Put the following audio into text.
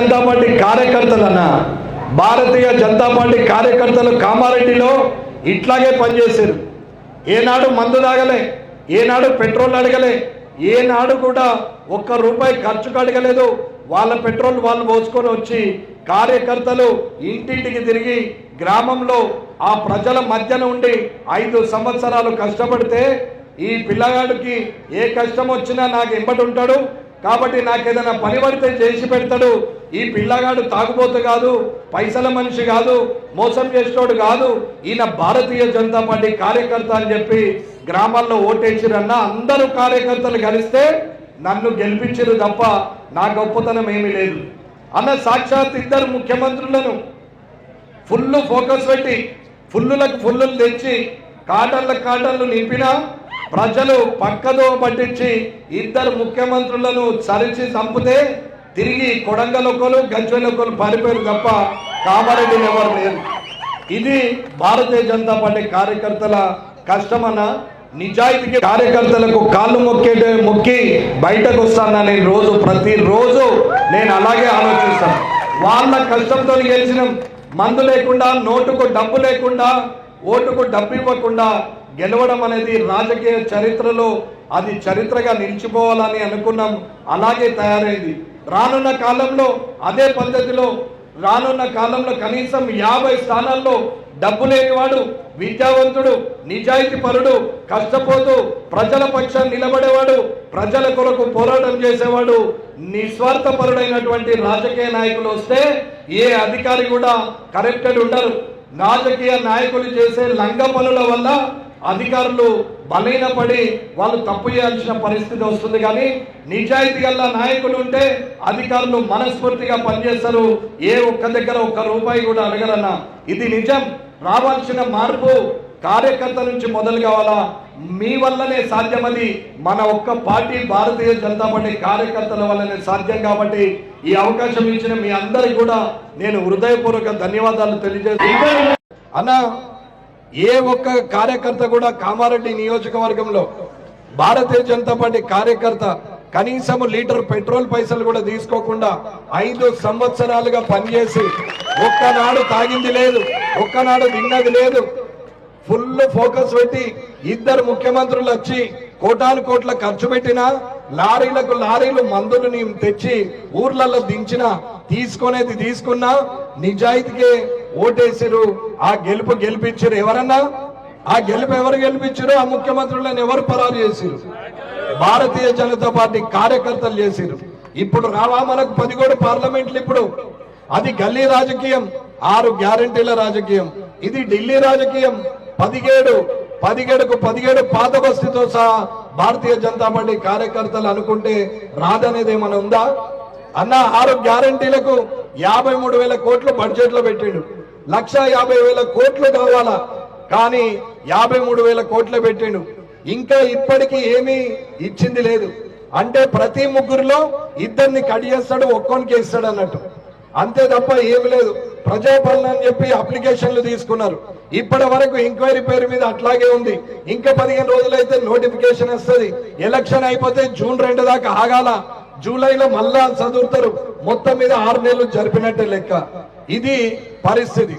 Janata party కార్యకర్తలన్న Bharatiya Janata party కార్యకర్తలు కామారెడ్డిలో ఇట్లాగే పనిచేశారు. ఏనాడు మందు తాగలే ఏనాడు పెట్రోల్ అడగలే ఏనాడు కూడా ఒక్క రూపాయి ఖర్చుకు అడగలేదు. వాళ్ళ పెట్రోల్ వాళ్ళు పోసుకొని వచ్చి కార్యకర్తలు ఇంటింటికి తిరిగి గ్రామంలో ఆ ప్రజల మధ్యన ఉండి ఐదు సంవత్సరాలు కష్టపడితే ఈ పిల్లగాడికి ఏ కష్టం వచ్చినా నాకు ఎంబటి ఉంటాడు. కాబట్టి నాకు ఏదైనా పని పడితే చేసి పెడతాడు. ఈ పిల్లగాడు తాగుబోతు కాదు పైసల మనిషి కాదు మోసం చేసేటోడు కాదు. ఈయన భారతీయ జనతా పార్టీ కార్యకర్త అని చెప్పి గ్రామాల్లో ఓటేసిరన్న అందరూ కార్యకర్తలు కలిస్తే నన్ను గెలిపించరు తప్ప నా గొప్పతనం ఏమీ లేదు. అన్న సాక్షాత్ ఇద్దరు ముఖ్యమంత్రులను ఫుల్ ఫోకస్ పెట్టి ఫుల్లులకు ఫుల్లు తెచ్చి కాటన్లకు కాటన్లు నింపినా ప్రజలు పక్కదో పట్టించి ఇద్దరు ముఖ్యమంత్రులను చరిచి చంపితే తిరిగి కొడంగలొక్కలు గంచెలొక్కలు పారిపోయారు తప్ప కామారెడ్డి ఎవరు లేరు. ఇది భారతీయ జనతా పార్టీ కార్యకర్తల కష్టమన్న నిజాయితీకి కార్యకర్తలకు కాళ్ళు మొక్కే మొక్కి బయటకు వస్తానని రోజు ప్రతిరోజు నేను అలాగే ఆలోచిస్తాను. వాళ్ళ కష్టంతో గెలిచిన. మందు లేకుండా నోటుకు డబ్బు లేకుండా ఓటుకు డబ్బు ఇవ్వకుండా గెలవడం అనేది రాజకీయ చరిత్రలో అది చరిత్రగా నిలిచిపోవాలని అనుకున్నాం. అలాగే తయారైంది. రానున్న కాలంలో అదే పద్ధతిలో రానున్న కాలంలో కనీసం యాభై స్థానాల్లో డబ్బు లేనివాడు విద్యావంతుడు నిజాయితీ పరుడు కష్టపోతూ ప్రజల పక్షం నిలబడేవాడు ప్రజల కొరకు పోరాటం చేసేవాడు నిస్వార్థపరుడైనటువంటి రాజకీయ నాయకులు వస్తే ఏ అధికారి కూడా కరెక్టెడ్ ఉండరు. రాజకీయ నాయకులు చేసే లంగ పనుల వల్ల అధికారులు బలహీనపడి వాళ్ళు తప్పు చేయాల్సిన పరిస్థితి వస్తుంది కానీ నిజాయితీ గల నాయకులు ఉంటే అధికారులు మనస్ఫూర్తిగా పనిచేస్తారు. ఏ ఒక్క దగ్గర ఒక్క రూపాయి కూడా అడగరన్న. ఇది నిజం. రావాల్సిన మార్పు కార్యకర్త నుంచి మొదలు కావాలా? మీ వల్లనే సాధ్యమని మన ఒక్క పార్టీ భారతీయ జనతా పార్టీ కార్యకర్తల వల్లనే సాధ్యం కాబట్టి ఈ అవకాశం ఇచ్చిన మీ అందరికి కూడా నేను హృదయపూర్వక ధన్యవాదాలు తెలియజేస్తున్నాను అన్న ఏ ఒక్క కార్యకర్త కూడా కామారెడ్డి నియోజకవర్గంలో భారతీయ జనతా పార్టీ కార్యకర్త కనీసం లీటర్ పెట్రోల్ పైసలు కూడా తీసుకోకుండా ఐదు సంవత్సరాలుగా పనిచేసి ఒక్కనాడు తాగింది లేదు ఒక్కనాడు తిన్నది లేదు. ఫుల్ ఫోకస్ పెట్టి ఇద్దరు ముఖ్యమంత్రులు వచ్చి కోటాను కోట్ల ఖర్చు పెట్టినా లారీలకు లారీలు మందులు తెచ్చి ఊర్లలో దించిన తీసుకునేది తీసుకున్నా నిజాయితీకే ఓటేసిరు ఆ గెలుపు గెలిపించారు ఎవరన్నా? ఆ గెలుపు ఎవరు గెలిపించారు ఆ ముఖ్యమంత్రులను ఎవరు పరారు చేసిరు? భారతీయ జనతా పార్టీ కార్యకర్తలు చేసిరు. ఇప్పుడు రావా మనకు పదిగోడు పార్లమెంట్లు ఇప్పుడు? అది గల్లీ రాజకీయం ఆరు గ్యారంటీల రాజకీయం. ఇది ఢిల్లీ రాజకీయం. పదిహేడు పదిహేడుకు పదిహేడు పాత బస్తీతో సహా భారతీయ జనతా పార్టీ కార్యకర్తలు అనుకుంటే రాదనేది ఏమైనా ఉందా? అన్న ఆరు గ్యారంటీలకు యాభై మూడు వేల కోట్లు బడ్జెట్లో పెట్టిండు. లక్ష యాభై వేల కోట్లు కావాలా? కానీ యాభై మూడు వేల కోట్లు పెట్టిండు. ఇంకా ఇప్పటికీ ఏమీ ఇచ్చింది లేదు. అంటే ప్రతి ముగ్గురులో ఇద్దరిని కట్ చేస్తాడు ఒక్కొనికి ఇస్తాడు అన్నట్టు. అంతే తప్ప ఏమి లేదు. ప్రజాపాలన అని చెప్పి అప్లికేషన్లు తీసుకున్నారు. ఇప్పటి వరకు ఎంక్వైరీ పేరు మీద అట్లాగే ఉంది. ఇంకా పదిహేను రోజులైతే నోటిఫికేషన్ వస్తుంది. ఎలక్షన్ అయిపోతే జూన్ రెండు దాకా ఆగాల. జూలైలో మళ్ళా చదువుతారు. మొత్తం మీద ఆరు నెలలు జరిపినట్టే లెక్క. ఇది పరిస్థితి.